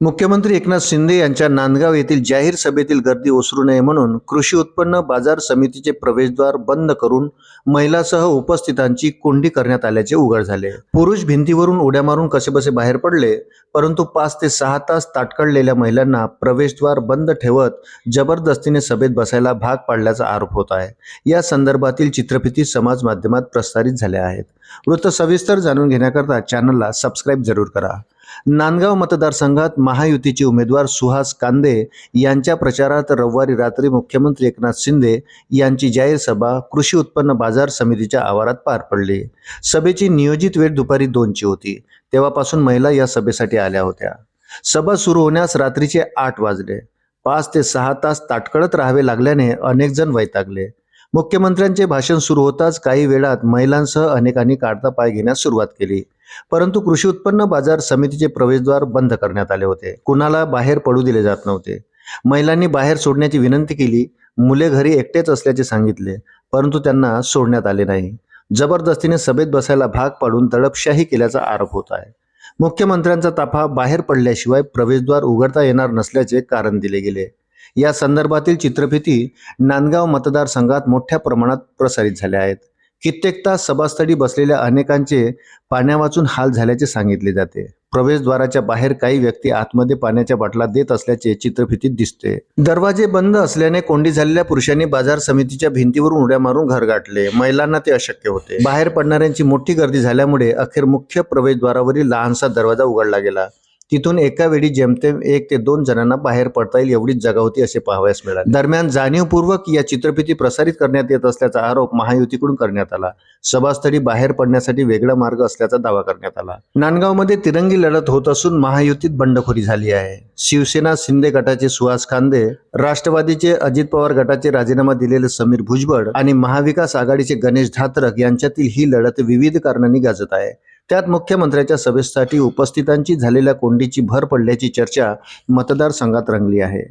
मुख्यमंत्री एकनाथ शिंदे यांच्या नांदगाव येथील जाहीर सभेतील गर्दी ओसरू नये म्हणून कृषी उत्पन्न बाजार समितीचे प्रवेशद्वार बंद करून महिलासह उपस्थितांची कोंडी करण्यात आल्याचे उघड झाले. पुरुष भिंतीवरून उड्या मारून कसेबसे बाहेर पडले परंतु पाच ते सहा तास ताटकळलेल्या महिलांना प्रवेशद्वार बंद ठेवत जबरदस्तीने सभेत बसायला भाग पाडल्याचा आरोप होत आहे. या संदर्भातील चित्रफिती समाज माध्यमात प्रसारित झाल्या आहेत. वृत्त सविस्तर जाणून घेण्याकरता चॅनलला सबस्क्राईब जरूर करा. नांदगाव मतदारसंघात महायुतीचे उमेदवार सुहास कांदे यांच्या प्रचारात रविवारी रात्री मुख्यमंत्री एकनाथ शिंदे यांची जाहीर सभा कृषी उत्पन्न बाजार समितीच्या आवारात पार पडली. सभेची नियोजित वेळ दुपारी दोनची होती. तेव्हापासून महिला या सभेसाठी आल्या होत्या. सभा सुरू होण्यास रात्रीचे आठ वाजले. पाच ते सहा तास ताटकळत राहावे लागल्याने अनेक जण वैतागले. मुख्यमंत्र्यांचे भाषण सुरू होताच काही वेळात महिलांसह अनेकांनी काढता पाय घेण्यास सुरुवात केली. परंतु कृषी उत्पन्न बाजार समितीचे प्रवेशद्वार बंद करण्यात आले होते. कुणाला बाहेर पडू दिले जात नव्हते. महिलांनी बाहेर सोडण्याची विनंती केली. मुले घरी एकटेच असल्याचे सांगितले परंतु त्यांना सोडण्यात आले नाही. जबरदस्तीने सभेत बसायला भाग पाडून तडपशाही केल्याचा आरोप होत आहे. मुख्यमंत्र्यांचा ताफा बाहेर पडल्याशिवाय प्रवेशद्वार उघडता येणार नसल्याचे कारण दिले गेले. या संदर्भातील चित्रफिती नांदगाव मतदारसंघात मोठ्या प्रमाणात प्रसारित झाल्या आहेत. कित्येक तास सभास्थळी बसलेल्या अनेकांचे पाण्यावाचून हाल झाल्याचे सांगितले जाते. प्रवेशद्वाराच्या बाहेर काही व्यक्ती आतमध्ये पाण्याच्या बाटला देत असल्याचे चित्रफितीत दिसते. दरवाजे बंद असल्याने कोंडी झालेल्या पुरुषांनी बाजार समितीच्या भिंतीवरून उड्या मारून घर गाठले. महिलांना ते अशक्य होते. बाहेर पडणाऱ्यांची मोठी गर्दी झाल्यामुळे अखेर मुख्य प्रवेशद्वारावरील लहानसा दरवाजा उघडला गेला. तिथून एका वेळी जेमतेम एक ते दोन जणांना बाहेर पडता येईल एवढीच जागा होती असे पाहावयास मिळाले. दरम्यान जाणीवपूर्वक या चित्रफिती प्रसारित करण्यात येत असल्याचा आरोप महायुतीकडून करण्यात आला. सभास्थळी बाहेर पडण्यासाठी वेगळा मार्ग असल्याचा दावा करण्यात आला. नांदगावमध्ये तिरंगी लढत होत असून महायुतीत बंडखोरी झाली आहे. शिवसेना शिंदे गटाचे सुहास खांदे राष्ट्रवादीचे अजित पवार गटाचे राजीनामा दिलेले समीर भुजबळ आणि महाविकास आघाडीचे गणेश धात्रक यांच्यातील ही लढत विविध कारणांनी गाजत आहे. त्यात मुख्यमंत्र्याच्या सभेसाठी उपस्थितांची झालेल्या कोंडीची भर पडल्याची चर्चा मतदारसंघात रंगली आहे.